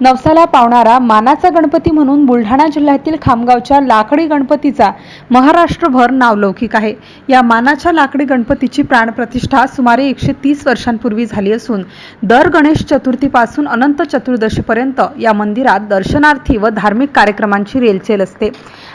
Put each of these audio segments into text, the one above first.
नवसाला पावणारा मानाचा गणपती म्हणून बुलढाणा जिल्ह्यातील खामगावच्या लाकडी गणपतीचा महाराष्ट्रभर नावलौकिक आहे. या मानाच्या लाकडी गणपतीची प्राणप्रतिष्ठा सुमारे एकशे तीस वर्षांपूर्वी झाली असून दर गणेश चतुर्थीपासून अनंत चतुर्दशीपर्यंत या मंदिरात दर्शनार्थी व धार्मिक कार्यक्रमांची रेलचेल असते.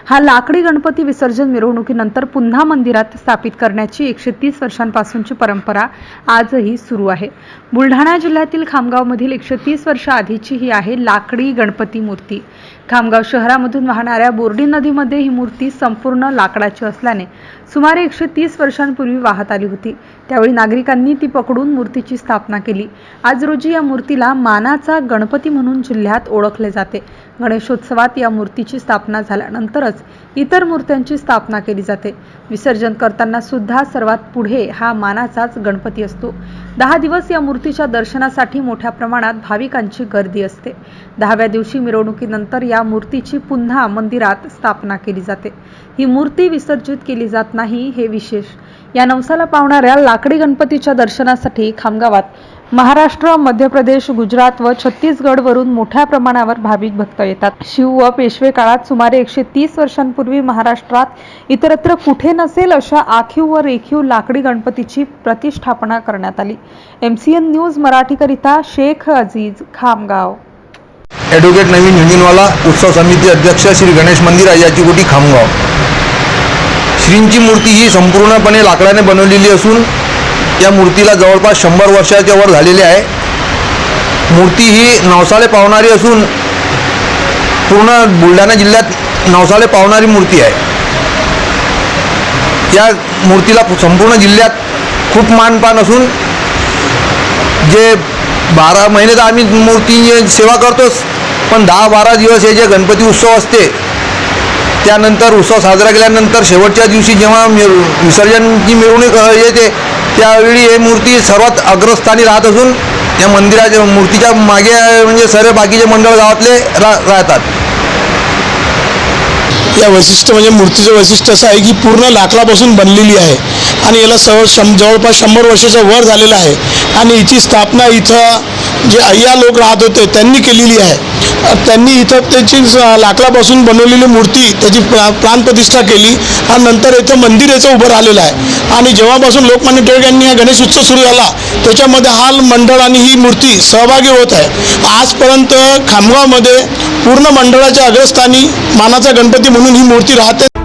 हा लाकडी गणपती विसर्जन मिरवणुकीनंतर पुन्हा मंदिरात स्थापित करण्याची एकशे तीस वर्षांपासूनची परंपरा आजही सुरू आहे. बुलढाणा जिल्ह्यातील खामगावमधील एकशे तीस वर्ष आधीची ही आहे लाकडी गणपती मूर्ती. खामगाव शहरामधून वाहणाऱ्या बोर्डी नदीमध्ये ही मूर्ती संपूर्ण लाकडाची असल्याने सुमारे एकशे तीस वर्षांपूर्वी वाहत आली होती. त्यावेळी नागरिकांनी ती पकडून मूर्तीची स्थापना केली. आज रोजी या मूर्तीला मानाचा गणपती म्हणून जिल्ह्यात ओळखले जाते. गणेशोत्सवात या मूर्तीची स्थापना झाल्यानंतरच इतर मूर्त्यांची स्थापना केली जाते. विसर्जन करताना सुद्धा सर्वात पुढे हा मानाचाच गणपती असतो. दहा दिवस या मूर्तीच्या दर्शनासाठी मोठ्या प्रमाणात भाविकांची गर्दी असते. दहाव्या दिवशी मिरवणुकीनंतर या मूर्तीची पुन्हा मंदिरात स्थापना केली जाते. ही मूर्ती विसर्जित केली जात नाही हे विशेष. या नवसाला पावणाऱ्या लाकडी गणपतीच्या दर्शनासाठी खामगावात महाराष्ट्र मध्य प्रदेश गुजरात व छत्तीसगडवरून मोठ्या प्रमाणावर भाविक भक्त येतात. शिव व पेशवे काळात सुमारे एकशे तीस वर्षांपूर्वी महाराष्ट्रात इतरत्र कुठे नसेल अशा आखीव व रेखीव लाकडी गणपतीची प्रतिष्ठापना करण्यात आली. एम सी एन न्यूज मराठीकरिता शेख अजीज खामगाव. ॲडव्होकेट नवीन झुंझुनवाला उत्सव समिती अध्यक्ष श्री गणेश मंदिर अयाची कोटी खामगाव. श्रींची मूर्ती ही संपूर्णपणे लाकडाने बनवलेली असून या मूर्तीला जवळपास शंभर वर्षाच्या वर झालेली आहे. मूर्ती ही नवसाळे पावणारी असून पूर्ण बुलढाणा जिल्ह्यात नवसाळे पावणारी मूर्ती आहे. या मूर्तीला संपूर्ण जिल्ह्यात खूप मानपान असून जे बारा महिने तर आम्ही मूर्ती सेवा करतोच पण दहा बारा दिवस हे जे गणपती उत्सव असते त्यानंतर उत्सव साजरा केल्यानंतर शेवटच्या दिवशी जेव्हा मिर विसर्जनची मिरवणूक येते त्यावेळी हे मूर्ती सर्वात अग्रस्थानी राहत असून या मंदिराच्या मूर्तीच्या मागे म्हणजे सर्व बाकीचे मंडळ गावातले रा राहतात. या वैशिष्ट्य म्हणजे मूर्तीचं वैशिष्ट्य असं आहे की पूर्ण लाकडापासून बनलेली आहे आणि याला सव शं जवळपास शंभर वर्षाच्या वर झालेलं आहे. आणि हिची स्थापना इथं जे अय्या लोक राहत होते त्यांनी केलेली आहे. त्यांनी इथं त्याची स- लाकडापासून बनवलेली मूर्ती त्याची प्रा प्राणप्रतिष्ठा केली आणि नंतर इथं मंदिर याचं उभं राहिलेलं आहे. आणि जेव्हापासून लोकमान्य टिळक यांनी हा गणेश उत्सव सुरू झाला त्याच्यामध्ये हा मंडळ आणि ही मूर्ती सहभागी होत आहे. आजपर्यंत खामगावमध्ये पूर्ण मंडळाच्या अग्रस्थानी मानाचा गणपती म्हणून ही मूर्ती राहते.